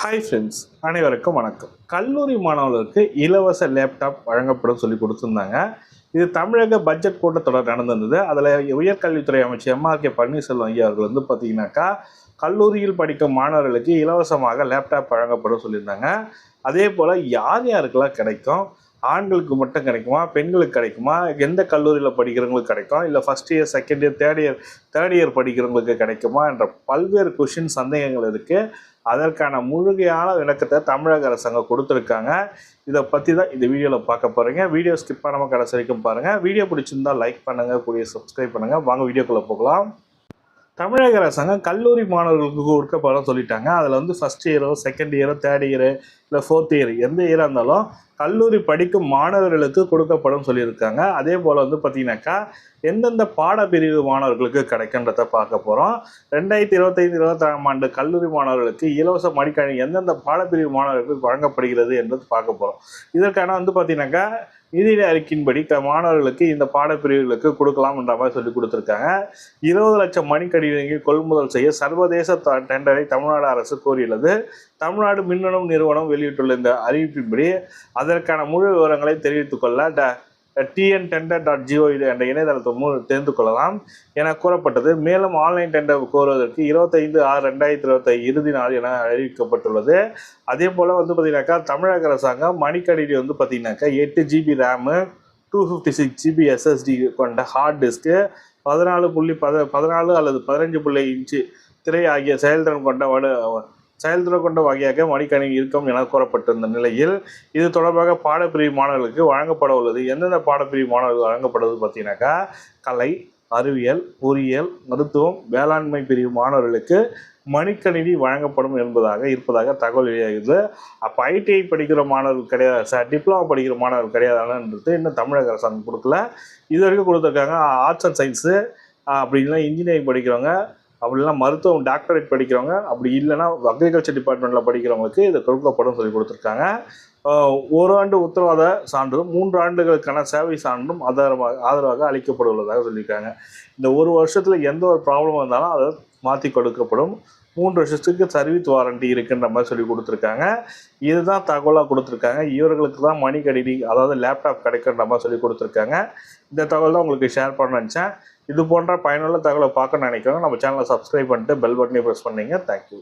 Hi friends அனைவருக்கும் வணக்கம். கல்லூரி மாணவர்களுக்கு இலவச லேப்டாப் வழங்கப்படும் சொல்லி கொடுத்துருந்தாங்க. இது தமிழக பட்ஜெட் கூட்டத்தொடர் நடந்திருந்தது. அதில் உயர்கல்வித்துறை அமைச்சர் எம்ஆர் கே. பன்னீர்செல்வம் ஐயா அவர்கள் வந்து பார்த்தீங்கன்னாக்கா கல்லூரியில் படிக்கும் மாணவர்களுக்கு இலவசமாக லேப்டாப் வழங்கப்படும் சொல்லியிருந்தாங்க. அதே போல் யார் யாருக்கெல்லாம் கிடைக்கும்? ஆண்களுக்கு மட்டும் கிடைக்குமா? பெண்களுக்கு கிடைக்குமா? எந்த கல்லூரியில் படிக்கிறவங்களுக்கு கிடைக்கும்? இல்லை first year second year third year third year படிக்கிறவங்களுக்கு கிடைக்குமா? என்ற பல்வேறு கொஷின் சந்தேகங்கள் இருக்குது அதற்கான முழுமையான விளக்கத்தை தமிழக அரசாங்கம் கொடுத்துருக்காங்க. இதை பற்றி தான் இந்த வீடியோவில் பார்க்க போகிறீங்க வீடியோ ஸ்கிப் பண்ணாமல் கடைசி வரைக்கும் பாருங்கள் வீடியோ பிடிச்சிருந்தால் லைக் பண்ணுங்கள் கூடிய சப்ஸ்கிரைப் பண்ணுங்கள் வாங்க வீடியோக்குள்ளே போகலாம். தமிழக அரசாங்கம் கல்லூரி மாணவர்களுக்கு கொடுக்கப்படும் சொல்லிட்டாங்க. அதில் வந்து ஃபஸ்ட் இயரோ செகண்ட் இயரோ தேர்ட் இயரு இல்லை ஃபோர்த் இயர் எந்த இயராக இருந்தாலும் கல்லூரி படிக்கும் மாணவர்களுக்கு கொடுக்கப்படும் சொல்லியிருக்காங்க. அதே போல் வந்து பார்த்தீங்கன்னாக்கா எந்தெந்த பாடப்பிரிவு மாணவர்களுக்கு கிடைக்குன்றத பார்க்க போகிறோம் ரெண்டாயிரத்தி இருபத்தைந்து இருபத்தாறாம் ஆண்டு கல்லூரி மாணவர்களுக்கு இலவச மடிக்கணி எந்தெந்த பாடப்பிரிவு மாணவர்களுக்கு வழங்கப்படுகிறது என்பது பார்க்க போகிறோம் இதற்கான வந்து பார்த்தீங்கன்னாக்கா நிதிநிலை அறிக்கையின்படி த மாணவர்களுக்கு இந்த பாடப்பிரிவுகளுக்கு கொடுக்கலாம் என்ற மாதிரி சொல்லி கொடுத்துருக்காங்க. இருபது லட்சம் மணிக்கணினிகள் கொள்முதல் செய்ய சர்வதேச த- டெண்டரை தமிழ்நாடு அரசு கோரியுள்ளது தமிழ்நாடு மின்னணு நிறுவனம் வெளியிட்டுள்ள இந்த அறிவிப்பின்படி அதற்கான முழு விவரங்களை தெரிவித்துக் கொள்ள ட டிஎன் டெண்டர் டாட் ஜிஓ என்ற இணையதளத்தை மூலம் தெரிந்து கொள்ளலாம் என கூறப்பட்டது. மேலும் ஆன்லைன் டெண்டர் கோருவதற்கு இருபத்தைந்து ஆறு ரெண்டாயிரத்தி இருபத்தி இறுதி நாள் என அறிவிக்கப்பட்டுள்ளது. அதே போல் வந்து பார்த்திங்கனாக்கா தமிழக அரசாங்கம் மணிக்கணினி வந்து பார்த்திங்கனாக்கா எட்டு GB RAM two fifty six GB SSD கொண்ட ஹார்ட் டிஸ்க்கு பதினாலு புள்ளி பத பதினாலு அல்லது பதினஞ்சு புள்ளி இன்ச்சு திரை ஆகிய செயல்திறன் கொண்ட வடு செயல்திறன் கொண்ட வகையாக மடிக்கணினி இருக்கும் என கூறப்பட்டிருந்த நிலையில் இது தொடர்பாக பாடப்பிரிவு மாணவர்களுக்கு வழங்கப்பட உள்ளது எந்தெந்த பாடப்பிரிவு மாணவர்கள் வழங்கப்படுவது பார்த்தீங்கன்னாக்கா கலை அறிவியல் பொறியியல் மருத்துவம் வேளாண்மை பிரிவு மாணவர்களுக்கு மணிக்கணினி வழங்கப்படும் என்பதாக இருப்பதாக தகவல் வெளியாகிறது அப்போ ஐடிஐ படிக்கிற மாணவர்கள் கிடையாது சார் டிப்ளமா படிக்கிற மாணவர்கள் கிடையாதுன்றது இன்னும் தமிழக அரசாங்கம் கொடுக்கல. இது வரைக்கும் கொடுத்துருக்காங்க ஆர்ட்ஸ் அண்ட் சயின்ஸு அப்படி இல்லைன்னா இன்ஜினியரிங் படிக்கிறவங்க அப்படி இல்லைன்னா மருத்துவம் டாக்டரேட் படிக்கிறவங்க அப்படி இல்லைன்னா அக்ரிகல்ச்சர் டிபார்ட்மெண்ட்டில் படிக்கிறவங்களுக்கு இது கொடுக்கப்படும் சொல்லி கொடுத்துருக்காங்க. ஒரு ஆண்டு உத்தரவாத சான்றும் மூன்று ஆண்டுகளுக்கான சேவை சான்றும் ஆதாரமாக ஆதரவாக அளிக்கப்பட உள்ளதாக சொல்லியிருக்காங்க. இந்த ஒரு வருஷத்தில் எந்த ஒரு ப்ராப்ளம் வந்தாலும் அதை மாற்றி கொடுக்கப்படும். மூன்று வருஷத்துக்கு சர்வீஸ் வாரண்டி இருக்குன்ற மாதிரி சொல்லி கொடுத்துருக்காங்க. இதுதான் தகவலாக கொடுத்துருக்காங்க. இவர்களுக்கு தான் மணி கணினி அதாவது லேப்டாப் கிடைக்குன்ற மாதிரி சொல்லி கொடுத்துருக்காங்க. இந்த தகவல் தான் உங்களுக்கு ஷேர் பண்ண நினச்சேன். இது போன்ற பயனுள்ள தகவலை பார்க்க நினைக்கிறோம் நம்ம சேனலை சப்ஸ்கிரைப் பண்ணிட்டு பெல் பட்டனை ப்ரெஸ் பண்ணிங்க. தேங்க்யூ